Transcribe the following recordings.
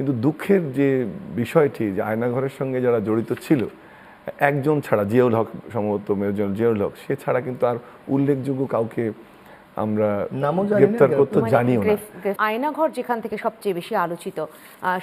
কিন্তু দুঃখের যে বিষয়টি যে আয়নাঘরের সঙ্গে যারা জড়িত ছিল একজন ছাড়া জিয়াউল হক সম্ভবত মেজর জিয়াউল হক সে ছাড়া কিন্তু আর উল্লেখযোগ্য কাউকে আমরা নামও জানি না, গ্রেপ্তার করতে মানে জানিও না। আয়নাঘর যেখান থেকে সবচেয়ে বেশি আলোচিত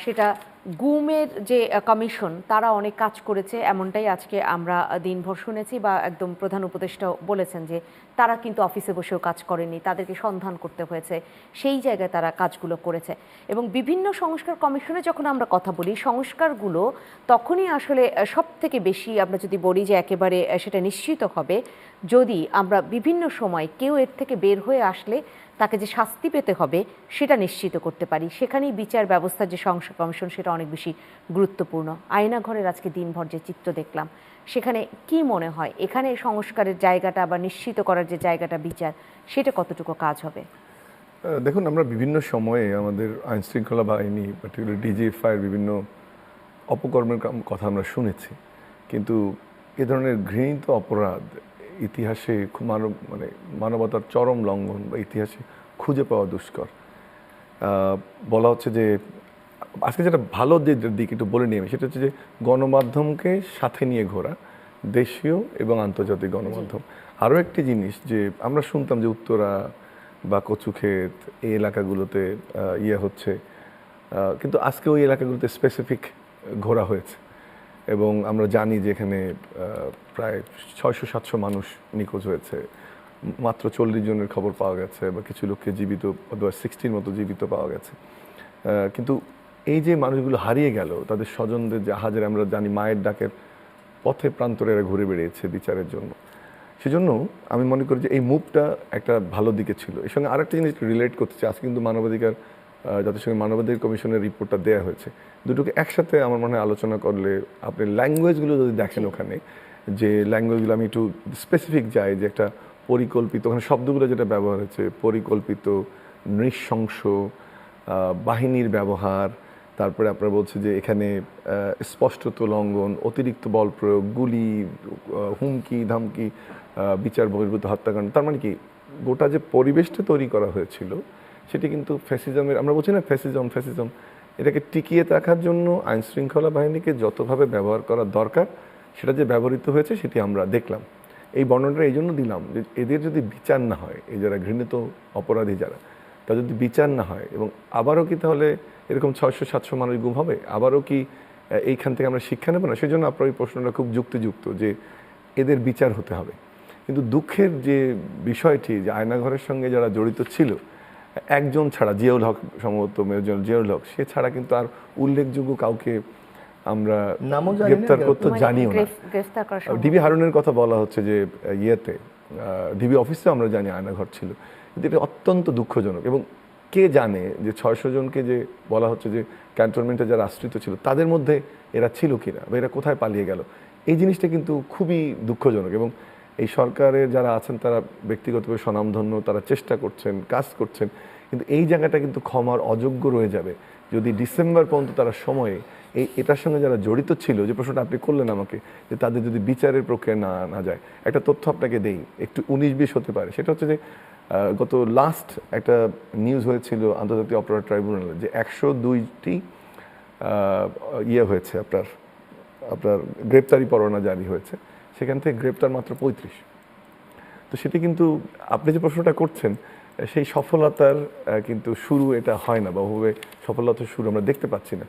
সেটা গুমের যে কমিশন, তারা অনেক কাজ করেছে। এমনটাই আজকে আমরা দিনভর শুনেছি বা একদম প্রধান উপদেষ্টাও বলেছেন যে, তারা কিন্তু অফিসে বসেও কাজ করেনি তাদেরকে সন্ধান করতে হয়েছে। সেই জায়গায় তারা কাজগুলো করেছে। এবং বিভিন্ন সংস্কার কমিশনে যখন আমরা কথা বলি, সংস্কারগুলো তখনই আসলে সব থেকে বেশি আমরা যদি বলি যে, একেবারে সেটা নিশ্চিত হবে। যদি আমরা বিভিন্ন সময় কেউ এর থেকে বের হয়ে আসলে তাকে যে শাস্তি পেতে হবে সেটা নিশ্চিত করতে পারি। সেখানেই বিচার ব্যবস্থার যে সংস্কার কমিশন সেটা অনেক বেশি গুরুত্বপূর্ণ। আয়নাঘরের আজকে দিনভর যে চিত্র দেখলাম, সেখানে কি মনে হয়? এখানে সংস্কারের জায়গাটা বা নিশ্চিত করার যে জায়গাটা বিচার, সেটা কতটুকু কাজ হবে? দেখুন, আমরা বিভিন্ন সময়ে আমাদের আইন শৃঙ্খলা বাহিনী পার্টিকুলার ডিজিএফআইয়ের বিভিন্ন অপকর্মের কথা আমরা শুনেছি। কিন্তু এ ধরনের ঘৃণিত অপরাধ ইতিহাসে খুব মানব মানে মানবতার চরম লঙ্ঘন বা ইতিহাসে খুঁজে পাওয়া দুষ্কর। বলা হচ্ছে যে আজকে যেটা ভালো যে দিক একটু বলে নিয়ে আমি সেটা হচ্ছে যে গণমাধ্যমকে সাথে নিয়ে ঘোরা দেশীয় এবং আন্তর্জাতিক গণমাধ্যম। আরও একটি জিনিস যে আমরা শুনতাম যে উত্তরা বা কচুক্ষেত এই এলাকাগুলোতে ইয়ে হচ্ছে কিন্তু আজকে ওই এলাকাগুলোতে স্পেসিফিক ঘোরা হয়েছে। এবং আমরা জানি যে এখানে প্রায় ছয়শো, সাতশো মানুষ নিখোঁজ হয়েছে। মাত্র চল্লিশ জনের খবর পাওয়া গেছে বা কিছু লোককে জীবিত, অথবা সিক্সটির মতো জীবিত পাওয়া গেছে। কিন্তু এই যে মানুষগুলো হারিয়ে গেল, তাদের স্বজনদের জাহাজের আমরা জানি মায়ের ডাকের পথে প্রান্তরে এরা ঘুরে বেড়িয়েছে বিচারের জন্য। সেজন্য আমি মনে করি যে এই মুভটা একটা ভালো দিকে ছিল। এর সঙ্গে আরেকটা জিনিস রিলেট করতে চাই। আজকে কিন্তু মানবাধিকার জাতিসংঘের মানবাধিকার কমিশনের রিপোর্টটা দেওয়া হয়েছে। দুটোকে একসাথে আমার মনে হয় আলোচনা করলে আপনি ল্যাঙ্গুয়েজগুলো যদি দেখেন ওখানে যে ল্যাঙ্গুয়েজগুলো আমি একটু স্পেসিফিক যাই যে একটা পরিকল্পিত ওখানে শব্দগুলো যেটা ব্যবহার হয়েছে পরিকল্পিত নৃশংস বাহিনীর ব্যবহার তারপরে আপনারা বলছে যে এখানে স্পষ্টত লঙ্ঘন অতিরিক্ত বল প্রয়োগ গুলি হুমকি ধামকি বিচার বহির্ভূত হত্যাকাণ্ড তার মানে কি গোটা যে পরিবেশটা তৈরি করা হয়েছিল সেটি কিন্তু ফ্যাসিজমের, আমরা বলছি না ফ্যাসিজম ফ্যাসিজম। এটাকে টিকিয়ে রাখার জন্য আইন শৃঙ্খলা বাহিনীকে যতভাবে ব্যবহার করা দরকার, সেটা যে ব্যবহৃত হয়েছে সেটি আমরা দেখলাম। এই বর্ণনাটা এই জন্য দিলাম যে এদের যদি বিচার না হয়, এই যারা ঘৃণিত অপরাধী যারা তা যদি বিচার না হয়, এবং আবারও কি তাহলে এরকম ছয়শো, সাতশো মানুষ গুম হবে? আবারও কি এইখান থেকে আমরা শিক্ষা নেব না? সেই জন্য আপনার এই প্রশ্নটা খুব যুক্তিযুক্ত যে এদের বিচার হতে হবে। কিন্তু দুঃখের যে বিষয়টি, যে আয়নাঘরের সঙ্গে যারা জড়িত ছিল একজন ছাড়া জিয়াউল হক সম্ভবত মেজর জিয়াউল হক সে ছাড়া কিন্তু আর উল্লেখযোগ্য কাউকে আমরা নামও জানি না, গ্রেপ্তার করতে মানে জানিও না। গ্রেফতার ডিবি হারুনের কথা বলা হচ্ছে যে আহ, ইয়েতে ডিবি অফিসে আমরা জানি আয়নাঘর ছিল। কিন্তু এটা অত্যন্ত দুঃখজনক এবং কে জানে যে ছয়শো জনকে যে বলা হচ্ছে যে ক্যান্টনমেন্টে যারা আশ্রিত ছিল তাদের মধ্যে এরা ছিল কিনা বা এরা কোথায় পালিয়ে গেল? এই জিনিসটা কিন্তু খুবই দুঃখজনক এবং এই সরকারের যারা আছেন, তারা ব্যক্তিগতভাবে স্বনামধন্য, তারা চেষ্টা করছেন, কাজ করছেন, কিন্তু এই জায়গাটা কিন্তু ক্ষমার অযোগ্য রয়ে যাবে। যদি ডিসেম্বর পর্যন্ত তারা সময়ে এই, এটার সঙ্গে যারা জড়িত ছিল, যে প্রশ্নটা আপনি করলেন আমাকে, যে তাদের যদি বিচারের প্রক্রিয়া না না যায়, একটা তথ্য আপনাকে দেই, একটু উনিশ বিশ হতে পারে। সেটা হচ্ছে যে গত লাস্ট একটা নিউজ হয়েছিল আন্তর্জাতিক অপরাধ ট্রাইব্যুনালে, যে একশো দুইটি ইয়ে হয়েছে আপনার আপনার গ্রেপ্তারি পরোয়ানা জারি হয়েছে। সেখান থেকে গ্রেপ্তার মাত্র পঁয়ত্রিশ। তো সেটি কিন্তু আপনি যে প্রশ্নটা করছেন, সেই সফলতার কিন্তু শুরু এটা হয় না, বা ওভাবে সফলতার শুরু আমরা দেখতে পাচ্ছি না।